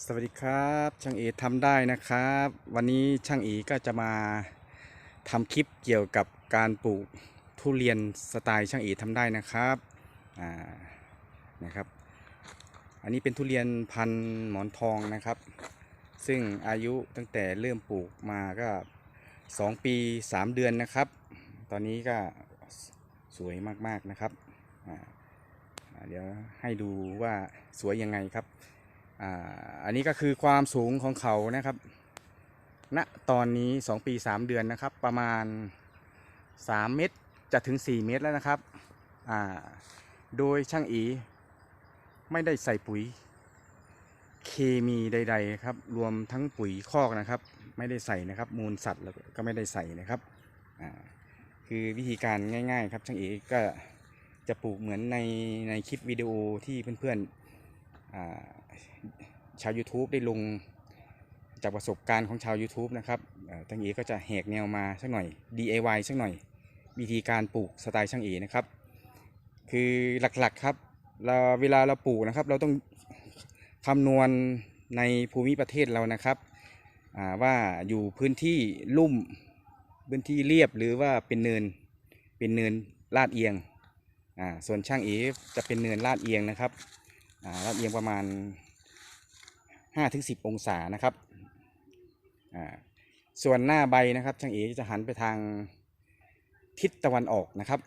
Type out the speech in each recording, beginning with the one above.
สวัสดีครับช่างเอทำได้นะครับ วันนี้ช่างเอก็จะมาทำคลิปเกี่ยวกับการปลูกทุเรียนสไตล์ช่างเอทำได้นะครับอ่านะครับ อันนี้เป็นทุเรียนพันธุ์หมอนทองนะครับ ซึ่งอายุตั้งแต่เริ่มปลูกมาก็ 2 ปี 3 เดือนนะครับ ตอนนี้ก็สวยมากๆนะครับเดี๋ยวให้ดูว่าสวยยังไงครับ อ่าอันนี้ก็คือความสูงของเขานะครับณตอนนี้ 2 ปี 3 เดือนนะครับ ประมาณ 3 เมตรจะถึง 4 เมตรแล้วนะครับอ่าโดยช่างอีไม่ได้ใส่ปุ๋ยเคมีใด ๆ ครับ รวมทั้งปุ๋ยคอกนะครับ ไม่ได้ใส่นะครับ มูลสัตว์แล้วก็ไม่ได้ใส่นะครับอ่าคือวิธีการง่าย ๆ ครับช่างเอก็จะปลูกเหมือนในในคลิปวิดีโอที่เพื่อนๆ ชาว YouTube ได้ลงจากประสบการณ์ของชาว YouTube นะครับเอ่อทั้งเอก็จะแหกแนวมาสักหน่อย DIY สักหน่อย วิธีการปลูกสไตล์ช่างเอนะครับ คือหลักๆครับเราเวลาเราปลูกนะครับ เราต้องคำนวณในภูมิประเทศเรานะครับว่าอยู่พื้นที่ลุ่มพื้นที่เรียบหรือว่าเป็นเนินเป็นเนินลาดเอียงส่วนช่างเอจะเป็นเนินลาดเอียงนะครับ อ่าลาดเอียงประมาณห้าถึงสิบองศานะครับอ่าส่วนหน้าใบนะครับช่างเอจะหันไปทางทิศตะวันออกนะครับ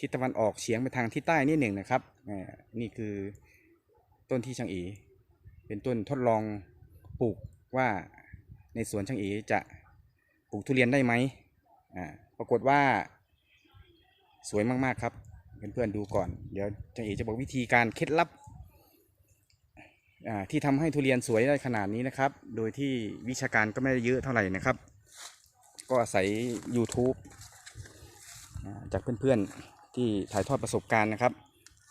ทิศตะวันออกเฉียงไปทางทิศใต้นิดหนึ่งนะครับอ่านี่คือต้นที่ช่างเอเป็นต้นทดลองปลูกว่าในสวนช่างเอจะปลูกทุเรียนได้ไหมอ่าปรากฏว่าสวยมาก ๆ ครับ เพื่อนๆดูก่อน เดี๋ยวช่างเอจะบอกวิธีการเคล็ดลับที่ทำให้ทุเรียนสวยได้ขนาดนี้นะครับ โดยที่วิชาการก็ไม่ได้เยอะเท่าไหร่นะครับ ก็อาศัย YouTube จากเพื่อนๆที่ถ่ายทอดประสบการณ์นะครับ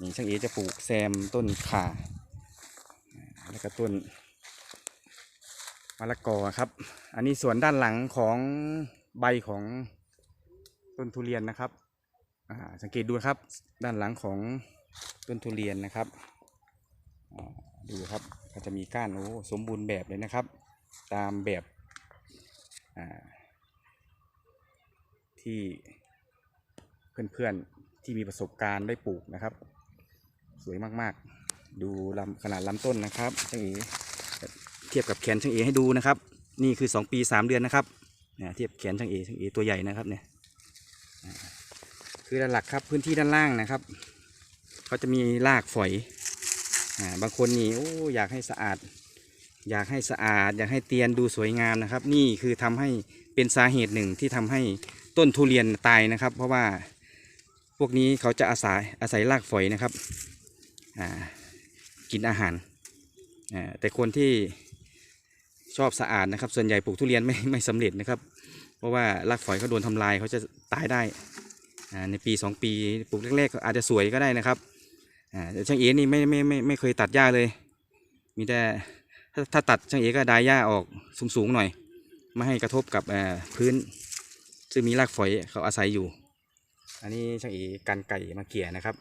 นี่ช่างเอจะปลูกแซมต้นข่า แล้วก็ต้นมะละกอครับ อันนี้ส่วนด้านหลังของใบของต้นทุเรียนนะครับ สังเกตดูครับ ด้านหลังของต้นทุเรียนนะครับดูครับก็จะมีก้านโอ้สมบูรณ์แบบเลยนะครับ ตามแบบที่เพื่อนๆที่มีประสบการณ์ได้ปลูกนะครับ สวยมากๆ ดูลำขนาดลำต้นนะครับช่างเอเทียบกับแขนช่างเอให้ดูนะครับ นี่คือ 2 ปี 3 เดือนนะครับเนี่ยเทียบแขนช่างเอช่างเอตัวใหญ่นะครับเนี่ย คือด้านหลักครับพื้นที่ด้านล่างนะครับเขาจะมีรากฝอยอ่าบางคนนี่โอ้อยากให้สะอาด อยากให้สะอาด อยากให้เตียนดูสวยงามนะครับ นี่คือทำให้เป็นสาเหตุหนึ่งที่ทำให้ต้นทุเรียนตายนะครับ เพราะว่าพวกนี้เขาจะอาศัยอาศัยรากฝอยนะครับอ่ากินอาหารอ่าแต่คนที่ชอบสะอาดนะครับ ส่วนใหญ่ปลูกทุเรียนไม่ไม่สำเร็จนะครับ เพราะว่ารากฝอยเขาโดนทำลายเขาจะตายได้ ในปีสองปีปลูกแรกๆอาจจะสวยก็ได้นะครับแต่ช่างเอนี่ไม่ไม่ไม่ไม่เคยตัดหญ้าเลย มีแต่ถ้าตัดช่างเอก็ดายหญ้าออกสูงๆหน่อย ไม่ให้กระทบกับพื้น ซึ่งมีรากฝอยเขาอาศัยอยู่ อันนี้ช่างเอกันไก่มาเกี่ยนะครับ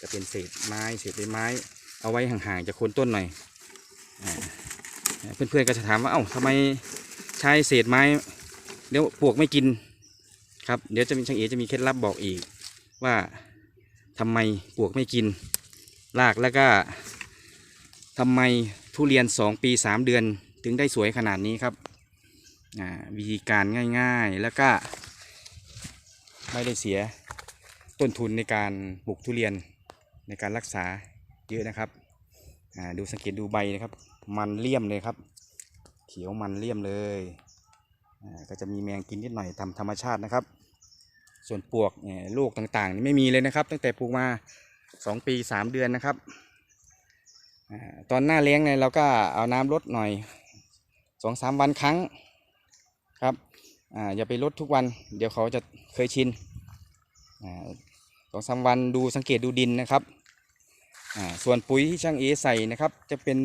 จะเป็นเศษไม้เศษใบไม้ เอาไว้ห่างๆจากโคนต้นหน่อยเพื่อนๆก็จะถามว่าเอ้าทำไมใช้เศษไม้ เดี๋ยวปลวกไม่กิน ครับ เดี๋ยวจะมีช่างเอจะมีเคล็ดลับบอกอีก ว่าทำไมปลวกไม่กินรากแล้วก็ทำไมทุเรียน 2 ปี 3 เดือนถึงได้สวยขนาดนี้ครับวิธีการง่ายๆแล้วก็ ไม่ได้เสียต้นทุนในการปลูกทุเรียนในการรักษาเยอะนะครับดูสังเกตดูใบนะครับ มันเลี่ยมเลยครับ เขียวมันเลี่ยมเลย ก็จะมีแมงกินนิดหน่อยตามธรรมชาตินะครับ ส่วนปวกลูกต่างๆนี่ไม่มีเลยนะครับ ตั้งแต่ปลูกมาสองปีสามเดือนนะครับอตอนหน้าเลี้ยงเนี่ยเราก็เอาน้ำลดหน่อยสองสามวันครั้งครับออย่าไปลดทุกวัน เดี๋ยวเขาจะเคยชินสองสามวันดูสังเกตดูดินนะครับ ส่วนปุ๋ยที่ช่างเอใส่นะครับ จะเป็น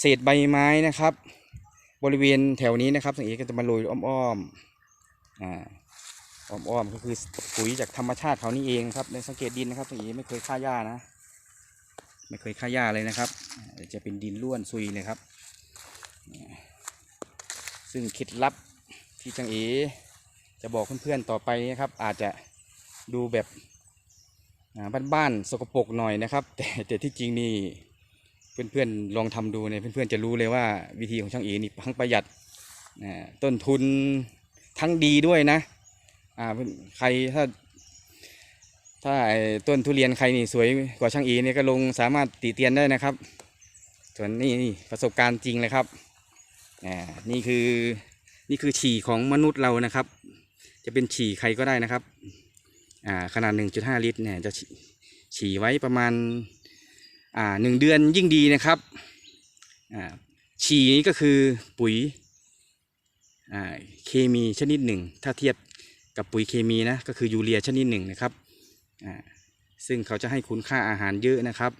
เศษใบไม้นะครับ บริเวณแถวนี้นะครับช่างเอก็จะมาโรยอ้อมๆอ่าอ้อมๆก็คือปุ๋ยจากธรรมชาติเขานี่เองครับในสังเกตดินนะครับตรงนี้ไม่เคยฆ่าหญ้านะไม่เคยฆ่าหญ้าเลยนะครับ จะเป็นดินร่วนซุยเลยครับ ซึ่งเคล็ดลับที่จังเอจะบอกเพื่อนๆต่อไปนะครับ อาจจะดูแบบบ้านๆสกปรกหน่อยนะครับ แต่แต่ที่จริงนี่ เพื่อนๆลองทำดูเนี่ยเพื่อนๆจะรู้เลยว่าวิธีของช่างเอนี่ทั้งประหยัดต้นทุนทั้งดีด้วยนะอ่าใครถ้า ถ้าต้นทุเรียนใครนี่สวยกว่าช่างเอเนี่ยก็ลงสามารถติเตียนได้นะครับ ส่วนนี่นี่ประสบการณ์จริงเลยครับอ่านี่คือนี่คือฉี่ของมนุษย์เรานะครับ จะเป็นฉี่ใครก็ได้นะครับอ่าขนาด 1.5 ลิตรเนี่ยจะฉี่ไว้ประมาณ อ่าหนึ่งเดือนยิ่งดีนะครับอ่าฉี่นี้ก็คือปุ๋ยอ่าเคมีชนิดหนึ่ง ถ้าเทียบกับปุ๋ยเคมีนะก็คือยูเรียชนิดหนึ่งนะครับอ่าซึ่งเขาจะให้คุณค่าอาหารเยอะนะครับ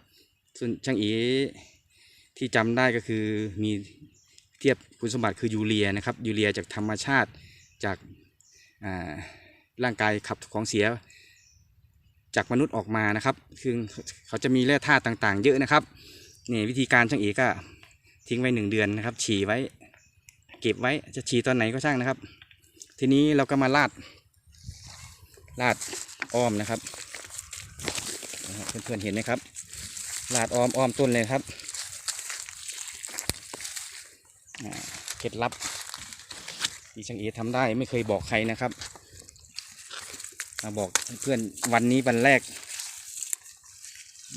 ส่วนช่างเอที่จำได้ก็คือมีเทียบคุณสมบัติคือยูเรียนะครับยูเรียจากธรรมชาติจากร่างกายขับของเสีย จากมนุษย์ออกมานะครับคือเขาจะมีแร่ธาตุต่างๆ เยอะนะครับนี่วิธีการช่างเอก็ทิ้งไว้หนึ่งเดือนนะครับ ฉีไว้ เก็บไว้จะฉีตอนไหนก็ช่างนะครับ ทีนี้เราก็มาลาดลาดอ้อมนะครับเพื่อนๆเห็นไหมครับลาดอ้อมอ้อมต้นเลยครับเคล็ดลับที่ช่างเอทำได้ไม่เคยบอกใครนะครับ มาบอกเพื่อนวันนี้วันแรก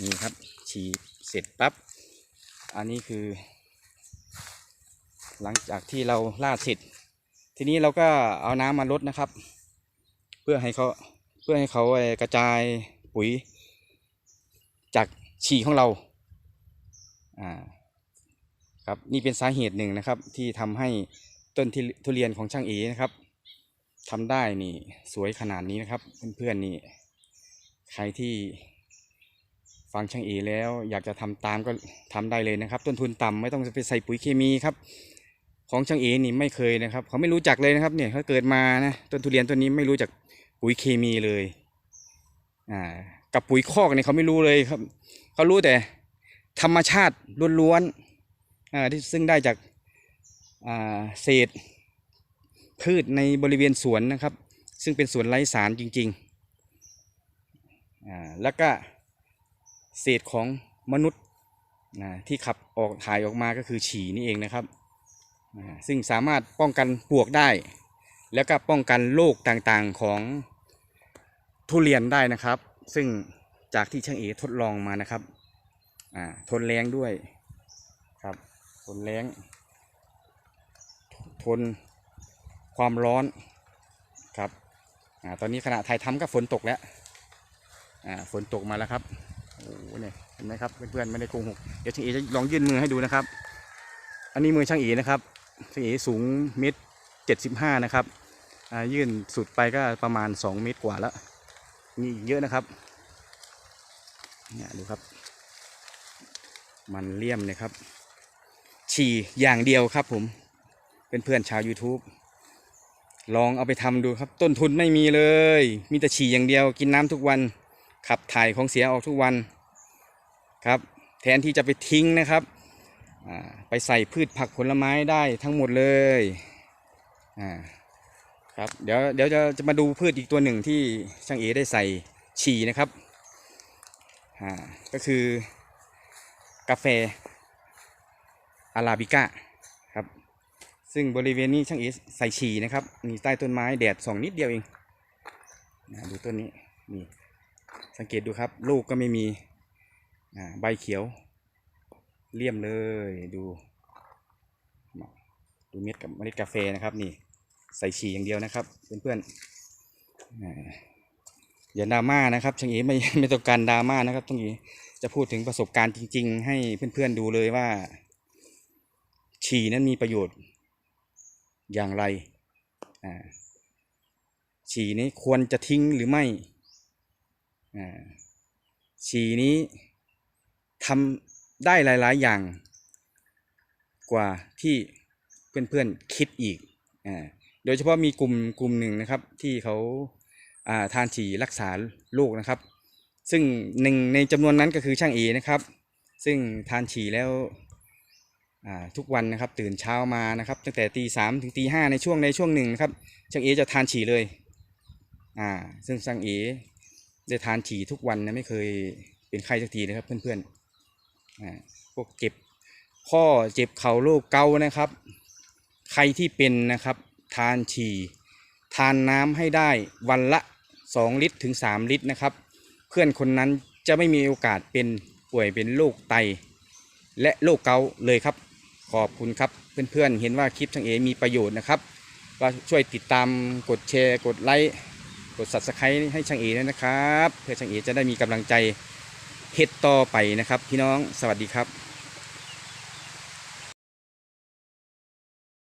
นี่ครับ ฉีดเสร็จปั๊บ อันนี้คือ หลังจากที่เราลาดเสร็จ ทีนี้เราก็เอาน้ำมาลดนะครับ เพื่อให้เขาเพื่อให้เขากระจายปุ๋ย จากฉี่ของเรา อ่าครับนี่เป็นสาเหตุหนึ่งนะครับที่ทำให้ต้นทุเรียนของช่างเอนะครับ ทำได้นี่สวยขนาดนี้นะครับ เพื่อนๆนี่ ใครที่ฟังช่างเอแล้ว อยากจะทำตามก็ทำได้เลยนะครับ ต้นทุนต่ำไม่ต้องไปใส่ปุ๋ยเคมีครับ ของช่างเอนี่ไม่เคยนะครับ เขาไม่รู้จักเลยนะครับ เนี่ยเขาเกิดมานะต้นทุเรียนต้นนี้ไม่รู้จักปุ๋ยเคมีเลยอ่ากับปุ๋ยคอกเนี่ยเขาไม่รู้เลยครับ เขารู้แต่ธรรมชาติล้วนๆอ่าที่ซึ่งได้จากอ่าเศษ พืชในบริเวณสวนนะครับ ซึ่งเป็นสวนไร้สารจริงๆอ่าแล้วก็เศษของมนุษย์นะที่ขับออกถ่ายออกมาก็คือฉี่นี่เองนะครับอ่าซึ่งสามารถป้องกันปลวกได้ แล้วก็ป้องกันโรคต่างๆของทุเรียนได้นะครับ ซึ่งจากที่ช่างเอทดลองมานะครับอ่าทนแรงด้วยครับ ทนแรงทน ความร้อนครับอตอนนี้ขณะถ่ายทำก็ฝนตกแล้วฝนตกมาแล้วครับโอ้โหเนี่ยเห็นไหมครับเพื่อนๆไม่ได้โกหกเดี๋ยวช่างเอจะลองยื่นมือให้ดูนะครับ อันนี้มือช่างเอนะครับช่างเอสูงเมตรเจ็ดสิบห้านะครับยื่นสุดไปก็ประมาณ2เมตรกว่าแล้วนี่อีกเยอะนะครับเนี่ยดูครับ มันเลี่ยมเลยครับ ฉี่อย่างเดียวครับผมเป็นเพื่อนชาว YouTube ลองเอาไปทำดูครับ ต้นทุนไม่มีเลย มีแต่ฉี่อย่างเดียว กินน้ำทุกวัน ขับถ่ายของเสียออกทุกวันครับ แทนที่จะไปทิ้งนะครับ ไปใส่พืชผักผลไม้ได้ทั้งหมดเลยอ่าครับเดี๋ยวเดี๋ยวจะจะมาดูพืชอีกตัวหนึ่งที่ช่างเอได้ใส่ฉี่นะครับอ่าก็คือกาแฟอาราบิก้า ซึ่งบริเวณนี้ช่างเอใส่ฉี่นะครับมีใต้ต้นไม้แดดส่องนิดเดียวเองนะดูต้นนี้นี่สังเกตดูครับ ลูกก็ไม่มีใบเขียว เลี่ยมเลยดู ดูเม็ดกับเมล็ดกาแฟนะครับนี่ใส่ฉี่อย่างเดียวนะครับเพื่อนๆอ่าอย่าดราม่านะครับช่างเอ๋ไม่ไม่ต้องการดราม่านะครับช่างเอจะพูดถึงประสบการณ์จริง ๆ ให้เพื่อนๆดูเลยว่า ฉี่นั้นมีประโยชน์ อย่างไรฉี่นี้ควรจะทิ้งหรือไม่ฉี่นี้ทำได้หลาย ๆ อย่าง กว่าที่เพื่อน ๆ คิดอีกอโดยเฉพาะมีกลุ่มกลุ่มหนึ่งนะครับที่เขาาทานฉี่รักษาโรคนะครับ ซึ่งหนึ่งในจำนวนนั้นก็คือช่างเอนะครับ ซึ่งทานฉี่แล้ว ทุกวันนะครับตื่นเช้ามานะครับตั้งแต่ตีสามถึงตีห้าในช่วงในช่วงหนึ่งนะครับช่างเอจะทานฉี่เลยอ่าซึ่งช่างเอได้ทานฉี่ทุกวันนะไม่เคยเป็นไข้สักทีนะครับเพื่อนๆอ่าพวกเจ็บข้อเจ็บเข่าโรคเกาต์นะครับ ใครที่เป็นนะครับทานฉี่ทานน้ำให้ได้วันละ 2 ลิตรถึง 3 ลิตรนะครับ เพื่อนคนนั้นจะไม่มีโอกาสเป็นป่วยเป็นโรคไต และโรคเกาต์เลยครับ ขอบคุณครับ เพื่อนๆ เห็นว่าคลิปช่างเอมีประโยชน์นะครับก็ช่วยติดตามกดแชร์กดไลค์กด subscribe ให้ช่างเอด้วยนะครับ เพื่อช่างเอจะได้มีกำลังใจเฮ็ดต่อไปนะครับ พี่น้องสวัสดีครับ